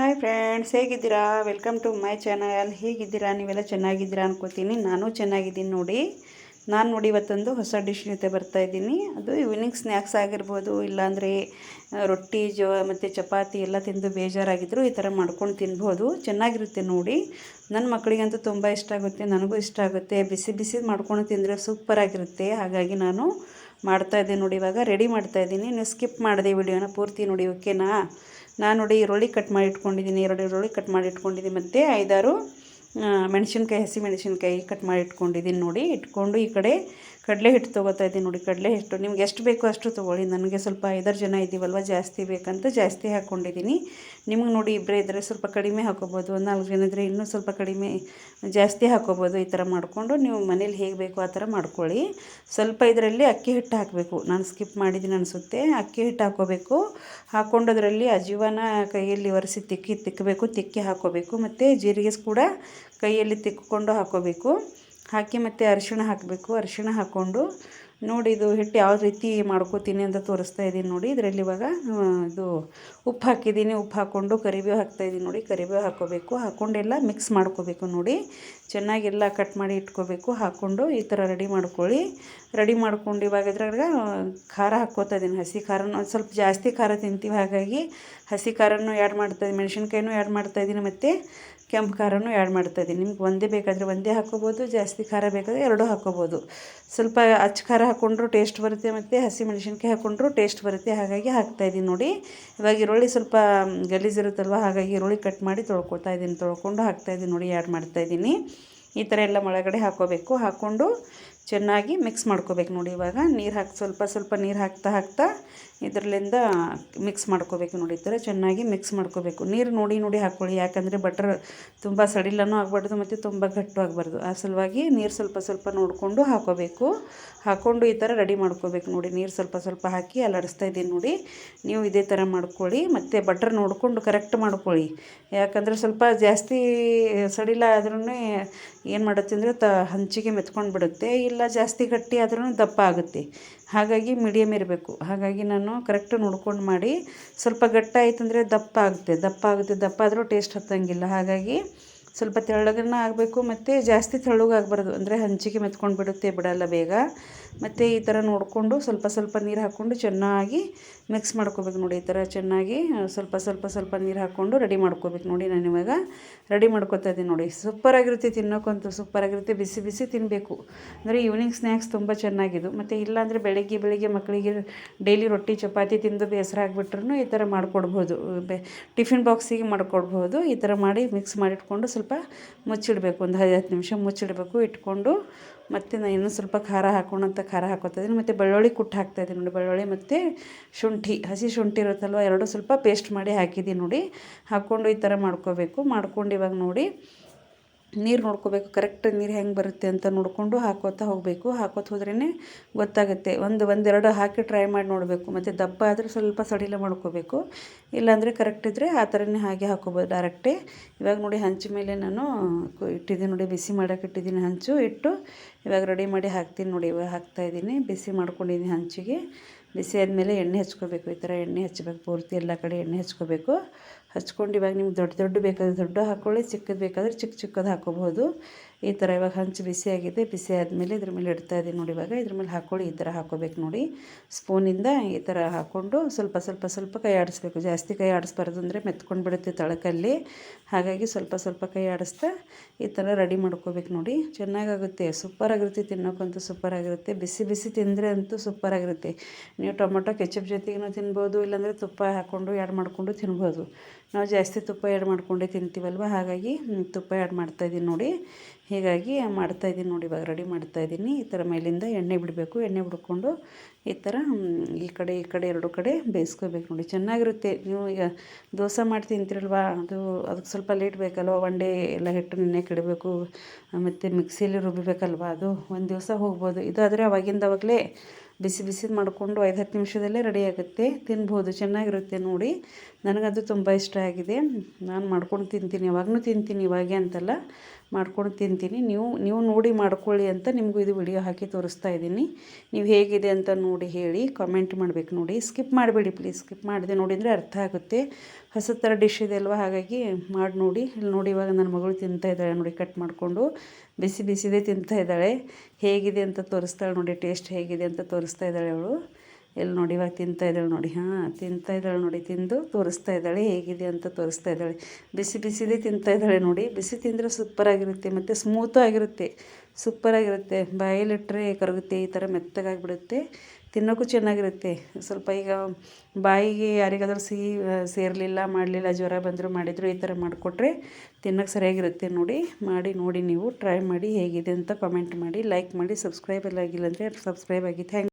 Hi friends, ಹೇಗಿದ್ದೀರಾ? Welcome to my channel ಹೇಗಿದ್ದೀರಾ? ನೀವೆಲ್ಲ ಚೆನ್ನಾಗಿದ್ದೀರಾ ಅನ್ಕೋತೀನಿ. ನಾನು ಚೆನ್ನಾಗಿದ್ದೀನಿ ನೋಡಿ. ನಾನು ನೋಡಿ ಇವತ್ತೊಂದು ಹೊಸ ಡಿಶ್ ಜೊತೆ ಬರ್ತಾ ಇದ್ದೀನಿ. ಅದು ಈವ್ನಿಂಗ್ ಸ್ನ್ಯಾಕ್ಸ್ ಆಗಿರ್ಬೋದು, ಇಲ್ಲಾಂದರೆ ರೊಟ್ಟಿ, ಜೋ, ಮತ್ತು ಚಪಾತಿ ಎಲ್ಲ ತಿಂದು ಬೇಜಾರಾಗಿದ್ದರೂ ಈ ಥರ ಮಾಡ್ಕೊಂಡು ತಿನ್ಬೋದು. ಚೆನ್ನಾಗಿರುತ್ತೆ ನೋಡಿ. ನನ್ನ ಮಕ್ಕಳಿಗಂತೂ ತುಂಬ ಇಷ್ಟ ಆಗುತ್ತೆ, ನನಗೂ ಇಷ್ಟ ಆಗುತ್ತೆ. ಬಿಸಿ ಬಿಸಿ ಮಾಡ್ಕೊಂಡು ತಿಂದರೆ ಸೂಪರಾಗಿರುತ್ತೆ ಹಾಗಾಗಿ ನಾನು ಮಾಡ್ತಾ ಇದ್ದೀನಿ ನೋಡಿ. ಇವಾಗ ರೆಡಿ ಮಾಡ್ತಾ ಇದ್ದೀನಿ. ನೀವು ಸ್ಕಿಪ್ ಮಾಡಿದೆ ವಿಡಿಯೋನ ಪೂರ್ತಿ ನೋಡಿ ಓಕೆನಾ ನಾನು ನೋಡಿ ಈರುಳ್ಳಿ ಕಟ್ ಮಾಡಿ ಇಟ್ಕೊಂಡಿದ್ದೀನಿ, ಎರಡು ಈರುಳ್ಳಿ ಕಟ್ ಮಾಡಿ ಇಟ್ಕೊಂಡಿದ್ದೀನಿ, ಮತ್ತು ಐದಾರು ಮೆಣಸಿನ್ಕಾಯಿ, ಹಸಿ ಮೆಣಸಿನ್ಕಾಯಿ ಕಟ್ ಮಾಡಿ ಇಟ್ಕೊಂಡಿದ್ದೀನಿ ನೋಡಿ, ಇಟ್ಕೊಂಡು ಈ ಕಡೆ ಕಡಲೆ ಹಿಟ್ಟು ತೊಗೋತಾ ಇದ್ದೀನಿ ನೋಡಿ, ಕಡಲೆ ಹಿಟ್ಟು. ನಿಮ್ಗೆ ಎಷ್ಟು ಬೇಕೋ ಅಷ್ಟು ತೊಗೊಳ್ಳಿ. ನನಗೆ ಸ್ವಲ್ಪ ಐದಾರು ಜನ ಇದ್ದೀವಲ್ವ, ಜಾಸ್ತಿ ಬೇಕಂತ ಜಾಸ್ತಿ ಹಾಕ್ಕೊಂಡಿದ್ದೀನಿ ನಿಮ್ಗೆ ನೋಡಿ ಇಬ್ಬರೇ ಇದ್ದರೆ ಸ್ವಲ್ಪ ಕಡಿಮೆ ಹಾಕೋಬೋದು, ಒಂದು ನಾಲ್ಕು ಜನ ಇದ್ದರೆ ಇನ್ನೂ ಸ್ವಲ್ಪ ಕಡಿಮೆ ಜಾಸ್ತಿ ಹಾಕೋಬೋದು ಈ ಥರ ಮಾಡಿಕೊಂಡು ನೀವು ಮನೇಲಿ ಹೇಗೆ ಬೇಕೋ ಆ ಥರ ಮಾಡ್ಕೊಳ್ಳಿ. ಸ್ವಲ್ಪ ಇದರಲ್ಲಿ ಅಕ್ಕಿ ಹಿಟ್ಟು ಹಾಕಬೇಕು. ನಾನು ಸ್ಕಿಪ್ ಮಾಡಿದ್ದೀನಿ ಅನಿಸುತ್ತೆ. ಅಕ್ಕಿ ಹಿಟ್ಟು ಹಾಕೋಬೇಕು. ಹಾಕ್ಕೊಂಡು ಅದರಲ್ಲಿ ಅಜೀವನ ಕೈಯಲ್ಲಿ ಒರೆಸಿ ತಿಕ್ಕಿ ತಿಕ್ಕಬೇಕು, ತಿಕ್ಕಿ ಹಾಕೋಬೇಕು. ಮತ್ತು ಜೀರಿಗೆ ಕೂಡ ಕೈಯಲ್ಲಿ ತಿಕ್ಕೊಂಡು ಹಾಕೋಬೇಕು. ಹಾಕಿ ಮತ್ತೆ ಅರಿಶಿಣ ಹಾಕಬೇಕು. ಅರಿಶಿಣ ಹಾಕ್ಕೊಂಡು ನೋಡಿ ಇದು ಹಿಟ್ಟು ಯಾವ ರೀತಿ ಮಾಡ್ಕೋತೀನಿ ಅಂತ ತೋರಿಸ್ತಾ ಇದ್ದೀನಿ ನೋಡಿ. ಇದರಲ್ಲಿ ಇವಾಗ ಇದು ಉಪ್ಪು ಹಾಕಿದ್ದೀನಿ. ಉಪ್ಪು ಹಾಕ್ಕೊಂಡು ಕರಿಬೇವು ಹಾಕ್ತಾಯಿದ್ದೀನಿ ನೋಡಿ. ಕರಿಬೇವು ಹಾಕ್ಕೋಬೇಕು ಹಾಕ್ಕೊಂಡೆಲ್ಲ ಮಿಕ್ಸ್ ಮಾಡ್ಕೋಬೇಕು ನೋಡಿ. ಚೆನ್ನಾಗೆಲ್ಲ ಕಟ್ ಮಾಡಿ ಇಟ್ಕೋಬೇಕು. ಹಾಕ್ಕೊಂಡು ಈ ಥರ ರೆಡಿ ಮಾಡ್ಕೊಳ್ಳಿ. ರೆಡಿ ಮಾಡ್ಕೊಂಡು ಇವಾಗ ಇದ್ರಾಗ ಖಾರ ಹಾಕ್ಕೋತಾ ಇದ್ದೀನಿ. ಹಸಿ ಖಾರನೂ ಒಂದು ಸ್ವಲ್ಪ ಜಾಸ್ತಿ ಖಾರ ತಿಂತೀವಿ. ಹಾಗಾಗಿ ಹಸಿ ಖಾರನೂ ಆ್ಯಡ್ ಮಾಡ್ತಾಯಿದ್ದೀನಿ ಮೆಣಸಿನ್ಕಾಯಿನೂ ಆ್ಯಡ್ ಮಾಡ್ತಾಯಿದ್ದೀನಿ ಮತ್ತು ಕೆಂಪು ಖಾರನೂ ಆ್ಯಡ್ ಮಾಡ್ತಾಯಿದ್ದೀನಿ ನಿಮ್ಗೆ ಒಂದೇ ಬೇಕಾದರೆ ಒಂದೇ ಹಾಕ್ಕೋಬೋದು. ಜಾಸ್ತಿ ಖಾರ ಬೇಕಾದರೆ ಎರಡೂ ಹಾಕ್ಕೋಬೋದು. ಸ್ವಲ್ಪ ಅಚ್ಚ ಖಾರ ಹಾಕ್ಕೊಂಡ್ರು ಟೇಸ್ಟ್ ಬರುತ್ತೆ ಮತ್ತು ಹಸಿ ಮೆಣಸಿನ್ಕಾಯಿ ಹಾಕ್ಕೊಂಡ್ರು ಟೇಸ್ಟ್ ಬರುತ್ತೆ, ಹಾಗಾಗಿ ಹಾಕ್ತಾಯಿದ್ದೀನಿ ನೋಡಿ. ಇವಾಗ ಈರುಳ್ಳಿ ಸ್ವಲ್ಪ ಗಲೀಜಿರುತ್ತಲ್ವ ಹಾಗಾಗಿ ಈರುಳ್ಳಿ ಕಟ್ ಮಾಡಿ ತೊಳ್ಕೊತಾ ಇದ್ದೀನಿ ತೊಳ್ಕೊಂಡು ಹಾಕ್ತಾಯಿದ್ದೀನಿ ನೋಡಿ ಆ್ಯಡ್ ಮಾಡ್ತಾಯಿದ್ದೀನಿ ಈ ಥರ ಎಲ್ಲ ಒಳಗಡೆ ಹಾಕ್ಕೋಬೇಕು ಹಾಕ್ಕೊಂಡು ಚೆನ್ನಾಗಿ ಮಿಕ್ಸ್ ಮಾಡ್ಕೋಬೇಕು ನೋಡಿ ಇವಾಗ. ನೀರು ಹಾಕಿ, ಸ್ವಲ್ಪ ಸ್ವಲ್ಪ ನೀರು ಹಾಕ್ತಾ ಹಾಕ್ತಾ ಇದರಲ್ಲಿಂದ ಮಿಕ್ಸ್ ಮಾಡ್ಕೋಬೇಕು ನೋಡಿ. ಈ ಥರ ಚೆನ್ನಾಗಿ ಮಿಕ್ಸ್ ಮಾಡ್ಕೋಬೇಕು. ನೀರು ನೋಡಿ ನೋಡಿ ಹಾಕ್ಕೊಳ್ಳಿ ಯಾಕಂದರೆ ಬಟರ್ ತುಂಬ ಸಡಿಲನೂ ಆಗಬಾರ್ದು ಮತ್ತು ತುಂಬ ಗಟ್ಟು ಆಗಬಾರ್ದು. ಆ ಸಲುವಾಗಿ ನೀರು ಸ್ವಲ್ಪ ಸ್ವಲ್ಪ ನೋಡಿಕೊಂಡು ಹಾಕೋಬೇಕು. ಹಾಕ್ಕೊಂಡು ಈ ಥರ ರೆಡಿ ಮಾಡ್ಕೋಬೇಕು ನೋಡಿ. ನೀರು ಸ್ವಲ್ಪ ಸ್ವಲ್ಪ ಹಾಕಿ ಅಲ್ಲಾಡಿಸ್ತಾ ಇದ್ದೀನಿ ನೋಡಿ. ನೀವು ಇದೇ ಥರ ಮಾಡ್ಕೊಳ್ಳಿ. ಮತ್ತು ಬಟರ್ ನೋಡಿಕೊಂಡು ಕರೆಕ್ಟ್ ಮಾಡ್ಕೊಳ್ಳಿ. ಯಾಕಂದರೆ ಸ್ವಲ್ಪ ಜಾಸ್ತಿ ಸಡಿಲ ಆದ್ರೂ ಏನು ಮಾಡುತ್ತೆ ಅಂದರೆ ತ ಹಂಚಿಗೆ ಮೆತ್ಕೊಂಡು ಬಿಡುತ್ತೆ ಇಲ್ಲ ಜಾಸ್ತಿ ಗಟ್ಟಿ ಆದ್ರೂ ದಪ್ಪ ಆಗುತ್ತೆ. ಹಾಗಾಗಿ ಮೀಡಿಯಮ್ ಇರಬೇಕು. ಹಾಗಾಗಿ ನಾನು ಕರೆಕ್ಟ್ ನೋಡ್ಕೊಂಡು ಮಾಡಿ ಸ್ವಲ್ಪ ಗಟ್ಟ ಅಂದರೆ ದಪ್ಪ ಆಗುತ್ತೆ. ದಪ್ಪ ಆಗುತ್ತೆ. ದಪ್ಪ ಆದರೂ ಟೇಸ್ಟ್ ಹತ್ತಂಗಿಲ್ಲ. ಹಾಗಾಗಿ ಸ್ವಲ್ಪ ತೆಳ್ಳಗನ್ನ ಆಗಬೇಕು ಮತ್ತು ಜಾಸ್ತಿ ತೆಳ್ಳಗಾಗಬಾರ್ದು ಅಂದರೆ ಹಂಚಿಗೆ ಮೆತ್ಕೊಂಡು ಬಿಡುತ್ತೆ ಬಿಡಲ್ಲ ಬೇಗ. ಮತ್ತು ಈ ಥರ ನೋಡಿಕೊಂಡು ಸ್ವಲ್ಪ ಸ್ವಲ್ಪ ನೀರು ಹಾಕ್ಕೊಂಡು ಚೆನ್ನಾಗಿ ಮಿಕ್ಸ್ ಮಾಡ್ಕೋಬೇಕು ನೋಡಿ. ಈ ಥರ ಚೆನ್ನಾಗಿ ಸ್ವಲ್ಪ ಸ್ವಲ್ಪ ಸ್ವಲ್ಪ ನೀರು ಹಾಕ್ಕೊಂಡು ರೆಡಿ ಮಾಡ್ಕೋಬೇಕು ನೋಡಿ ನಾನು ಇವಾಗ. ರೆಡಿ ಮಾಡ್ಕೊತಾ ಇದ್ದೀನಿ ನೋಡಿ. ಸೂಪರಾಗಿರುತ್ತೆ ತಿನ್ನೋಕ್ಕಂತೂ ಸೂಪರಾಗಿರುತ್ತೆ ಬಿಸಿ ಬಿಸಿ ತಿನ್ನಬೇಕು ಅಂದರೆ ಈವ್ನಿಂಗ್ ಸ್ನ್ಯಾಕ್ಸ್ ತುಂಬ ಚೆನ್ನಾಗಿದ್ದು. ಮತ್ತು ಇಲ್ಲಾಂದರೆ ಬೆಳಗ್ಗೆ ಬೆಳಗ್ಗೆ ಮಕ್ಕಳಿಗೆ ಡೈಲಿ ರೊಟ್ಟಿ, ಚಪಾತಿ ತಿಂದು ಬೇಸರ ಆಗಿಬಿಟ್ರೂ ಈ ಥರ ಮಾಡಿಕೊಡ್ಬೋದು. ಬೆ, ಟಿಫಿನ್ ಬಾಕ್ಸಿಗೆ ಮಾಡಿಕೊಡ್ಬೋದು. ಈ ಥರ ಮಾಡಿ ಮಿಕ್ಸ್ ಮಾಡಿಟ್ಕೊಂಡು ಸ್ವಲ್ಪ ಮುಚ್ಚಿಡಬೇಕು. ಒಂದು ಐದು ನಿಮಿಷ ಮುಚ್ಚಿಡಬೇಕು. ಇಟ್ಕೊಂಡು ಮತ್ತು ನಾನು ಇನ್ನೂ ಸ್ವಲ್ಪ ಖಾರ ಹಾಕೊಂಡಂತ ಖಾರ ಹಾಕೋತಿದ್ದೀನಿ ಮತ್ತು ಬೆಳ್ಳುಳ್ಳಿ ಕುಟ್ಟು ಹಾಕ್ತಾಯಿದ್ದೀನಿ ನೋಡಿ. ಬೆಳ್ಳುಳ್ಳಿ ಮತ್ತು ಶುಂಠಿ, ಹಸಿ ಶುಂಠಿ ಇರುತ್ತಲ್ವ, ಎರಡು ಸ್ವಲ್ಪ ಪೇಸ್ಟ್ ಮಾಡಿ ಹಾಕಿದ್ದೀನಿ ನೋಡಿ. ಹಾಕ್ಕೊಂಡು ಈ ಥರ ಮಾಡ್ಕೋಬೇಕು. ಮಾಡ್ಕೊಂಡು ಇವಾಗ ನೋಡಿ ನೀರು ನೋಡ್ಕೋಬೇಕು ಕರೆಕ್ಟ್ ನೀರು ಹೆಂಗೆ ಬರುತ್ತೆ ಅಂತ ನೋಡಿಕೊಂಡು ಹಾಕೋತಾ ಹೋಗಬೇಕು. ಹಾಕೋತ ಹೋದ್ರೇ ಗೊತ್ತಾಗುತ್ತೆ. ಒಂದು, ಒಂದೆರಡು ಹಾಕಿ ಟ್ರೈ ಮಾಡಿ ನೋಡಬೇಕು. ಮತ್ತು ದಪ್ಪ ಆದರೆ ಸ್ವಲ್ಪ ಸಡಿಲ ಮಾಡ್ಕೋಬೇಕು. ಇಲ್ಲಾಂದರೆ ಕರೆಕ್ಟ್ ಇದ್ದರೆ ಆ ಥರನೇ ಹಾಗೆ ಹಾಕೋಬೋದು ಡೈರೆಕ್ಟೇ ಇವಾಗ ನೋಡಿ ಹಂಚು ಮೇಲೆ ನಾನು ಇಟ್ಟಿದ್ದೀನಿ ನೋಡಿ, ಬಿಸಿ ಮಾಡೋಕೆ ಇಟ್ಟಿದ್ದೀನಿ ಹಂಚು. ಇಟ್ಟು ಇವಾಗ ರೆಡಿ ಮಾಡಿ ಹಾಕ್ತೀನಿ ನೋಡಿ, ಇವಾಗ ಹಾಕ್ತಾಯಿದ್ದೀನಿ ಬಿಸಿ ಮಾಡ್ಕೊಂಡಿದ್ದೀನಿ ಹಂಚಿಗೆ. ಬಿಸಿ ಆದಮೇಲೆ ಎಣ್ಣೆ ಹಚ್ಕೋಬೇಕು. ಈ ಥರ ಎಣ್ಣೆ ಹಚ್ಬೇಕು. ಪೂರ್ತಿ ಎಲ್ಲ ಕಡೆ ಎಣ್ಣೆ ಹಚ್ಕೋಬೇಕು. ಹಚ್ಕೊಂಡು ಇವಾಗ ನಿಮ್ಗೆ ದೊಡ್ಡ ದೊಡ್ಡ ಬೇಕಾದ್ರೆ ದೊಡ್ಡ ಹಾಕ್ಕೊಳ್ಳಿ, ಚಿಕ್ಕದು ಬೇಕಾದರೆ ಚಿಕ್ಕ ಚಿಕ್ಕದು ಹಾಕೋಬಹುದು ಈ ಥರ ಇವಾಗ ಹಂಚು ಬಿಸಿ ಆಗಿದೆ, ಬಿಸಿ ಆದಮೇಲೆ ಇದ್ರ ಮೇಲೆ ಇಡ್ತಾ ಇದ್ದೀನಿ ನೋಡಿ ಇವಾಗ. ಇದ್ರ ಮೇಲೆ ಹಾಕ್ಕೊಳ್ಳಿ, ಈ ಥರ ಹಾಕೋಬೇಕು ನೋಡಿ. ಸ್ಪೂನಿಂದ ಈ ಥರ ಹಾಕ್ಕೊಂಡು ಸ್ವಲ್ಪ ಸ್ವಲ್ಪ ಸ್ವಲ್ಪ ಕೈ ಆಡಿಸ್ಬೇಕು ಜಾಸ್ತಿ ಕೈ ಆಡಿಸ್ಬಾರ್ದು ಅಂದರೆ ಮೆತ್ಕೊಂಡು ಬಿಡುತ್ತೆ ತಳಕಲ್ಲಿ. ಹಾಗಾಗಿ ಸ್ವಲ್ಪ ಸ್ವಲ್ಪ ಕೈ ಆಡಿಸ್ತಾ ಈ ಥರ ರೆಡಿ ಮಾಡ್ಕೋಬೇಕು ನೋಡಿ. ಚೆನ್ನಾಗಾಗುತ್ತೆ, ಸೂಪರಾಗಿರುತ್ತೆ ತಿನ್ನೋಕ್ಕಂತೂ ಸೂಪರಾಗಿರುತ್ತೆ. ಬಿಸಿ ಬಿಸಿ ತಿಂದರೆ ಅಂತೂ ಸೂಪರಾಗಿರುತ್ತೆ. ನೀವು ಟೊಮೊಟೊ, ಕೆಚಪ್ ಜೊತೆಗೂ ತಿನ್ಬೋದು, ಇಲ್ಲಾಂದರೆ ತುಪ್ಪ ಹಾಕ್ಕೊಂಡು ಆ್ಯಡ್ ಮಾಡಿಕೊಂಡು ತಿನ್ಬೋದು. ನಾವು ಜಾಸ್ತಿ ತುಪ್ಪ ಆ್ಯಡ್ ಮಾಡ್ಕೊಂಡೇ ತಿಂತೀವಲ್ವ? ಹಾಗಾಗಿ ತುಪ್ಪ ಆ್ಯಡ್ ಮಾಡ್ತಾಯಿದ್ದೀನಿ ನೋಡಿ. ಹೀಗಾಗಿ ಮಾಡ್ತಾಯಿದ್ದೀನಿ ನೋಡಿ, ಇವಾಗ ರೆಡಿ ಮಾಡ್ತಾ ಇದ್ದೀನಿ. ಈ ಥರ ಮೇಲಿಂದ ಎಣ್ಣೆ ಬಿಡಬೇಕು. ಎಣ್ಣೆ ಬಿಡ್ಕೊಂಡು ಈ ಥರ ಈ ಕಡೆ ಈ ಕಡೆ ಎರಡು ಕಡೆ ಬೇಯಿಸ್ಕೋಬೇಕು ನೋಡಿ. ಚೆನ್ನಾಗಿರುತ್ತೆ. ನೀವು ಈಗ ದೋಸೆ ಮಾಡಿ ತಿಂತಿರಲ್ವಾ ಅದು, ಅದಕ್ಕೆ ಸ್ವಲ್ಪ ಲೇಟ್ ಬೇಕಲ್ವ? ಒನ್ ಡೇ ಎಲ್ಲ ಹಿಟ್ಟು ನೆನೆ ಮತ್ತು ಮಿಕ್ಸಿಯಲ್ಲಿ ರುಬ್ಬಬೇಕಲ್ವ ಅದು ಒಂದು ದಿವಸ ಹೋಗ್ಬೋದು. ಇದಾದರೆ ಅವಾಗಿಂದ ಅವಾಗಲೇ ಬಿಸಿ ಬಿಸಿದು ಮಾಡಿಕೊಂಡು ಐದು ಹತ್ತು ನಿಮಿಷದಲ್ಲೇ ರೆಡಿ ಆಗುತ್ತೆ. ತಿನ್ಬೋದು. ಚೆನ್ನಾಗಿರುತ್ತೆ ನೋಡಿ. ನನಗಂತೂ ತುಂಬ ಇಷ್ಟ ಆಗಿದೆ. ನಾನು ಮಾಡ್ಕೊಂಡು ತಿಂತೀನಿ, ಯಾವಾಗಲೂ ತಿಂತೀನಿ, ಇವಾಗೆ ಅಂತಲ್ಲ. ಮಾಡ್ಕೊಂಡು ತಿಂತೀನಿ. ನೀವು ನೀವು ನೋಡಿ ಮಾಡ್ಕೊಳ್ಳಿ ಅಂತ ನಿಮಗೂ ಇದು ವಿಡಿಯೋ ಹಾಕಿ ತೋರಿಸ್ತಾ ಇದ್ದೀನಿ. ನೀವು ಹೇಗಿದೆ ಅಂತ ನೋಡಿ ಹೇಳಿ ಕಾಮೆಂಟ್ ಮಾಡಬೇಕು ನೋಡಿ. ಸ್ಕಿಪ್ ಮಾಡಬೇಡಿ ಪ್ಲೀಸ್ ಸ್ಕಿಪ್ ಮಾಡಿದೆ ನೋಡಿದರೆ ಅರ್ಥ ಆಗುತ್ತೆ. ಹೊಸ ಥರ ಡಿಶ್ ಇದೆ ಅಲ್ವಾ? ಹಾಗಾಗಿ ಮಾಡಿ ನೋಡಿ. ಇಲ್ಲಿ ನೋಡಿ ಇವಾಗ ನನ್ನ ಮಗಳು ತಿಂತಾ ಇದ್ದಾಳೆ ನೋಡಿ ಕಟ್ ಮಾಡಿಕೊಂಡು. ಬಿಸಿ ಬಿಸಿದೇ ತಿಂತಾ ಇದ್ದಾಳೆ. ಹೇಗಿದೆ ಅಂತ ತೋರಿಸ್ತಾಳೆ ನೋಡಿ. ಟೇಸ್ಟ್ ಹೇಗಿದೆ ಅಂತ ತೋರಿಸ್ತಾ ಇದ್ದಾಳೆ ಅವಳು. ಎಲ್ಲಿ ನೋಡಿ ಇವಾಗ ತಿಂತಾ ಇದ್ದಾಳೆ ನೋಡಿ, ಹಾಂ, ತಿಂತಾ ಇದ್ದಾಳೆ ನೋಡಿ, ತಿಂದು ತೋರಿಸ್ತಾ ಇದ್ದಾಳೆ, ಹೇಗಿದೆ ಅಂತ ತೋರಿಸ್ತಾ ಇದ್ದಾಳೆ. ಬಿಸಿ ಬಿಸಿದೇ ತಿಂತಾ ಇದ್ದಾಳೆ ನೋಡಿ, ಬಿಸಿ ತಿಂದರೆ ಸೂಪರಾಗಿರುತ್ತೆ ಮತ್ತು ಸ್ಮೂತು ಆಗಿರುತ್ತೆ ಸೂಪರಾಗಿರುತ್ತೆ ಬಾಯಲ್ಲಿಟ್ಟರೆ ಕರಗುತ್ತೆ, ಈ ಥರ ಮೆತ್ತಗಾಗಿಬಿಡುತ್ತೆ, ತಿನ್ನೋಕ್ಕೂ ಚೆನ್ನಾಗಿರುತ್ತೆ. ಸ್ವಲ್ಪ ಈಗ ಬಾಯಿಗೆ ಯಾರಿಗಾದರೂ ಸಿಹಿ ಸೇರಲಿಲ್ಲ, ಮಾಡಲಿಲ್ಲ, ಜ್ವರ ಬಂದರೂ ಮಾಡಿದರು, ಈ ಥರ ಮಾಡಿಕೊಟ್ರೆ ತಿನ್ನೋಕ್ಕೆ ಸರಿಯಾಗಿರುತ್ತೆ ನೋಡಿ. ಮಾಡಿ, ನೋಡಿ ನೀವು ಟ್ರೈ ಮಾಡಿ ಹೇಗಿದೆ ಅಂತ ಕಮೆಂಟ್ ಮಾಡಿ ಲೈಕ್ ಮಾಡಿ ಸಬ್ಸ್ಕ್ರೈಬ್ ಎಲ್ಲ ಆಗಿಲ್ಲ ಅಂದರೆ ಸಬ್ಸ್ಕ್ರೈಬ್ ಆಗಿ ಥ್ಯಾಂಕ್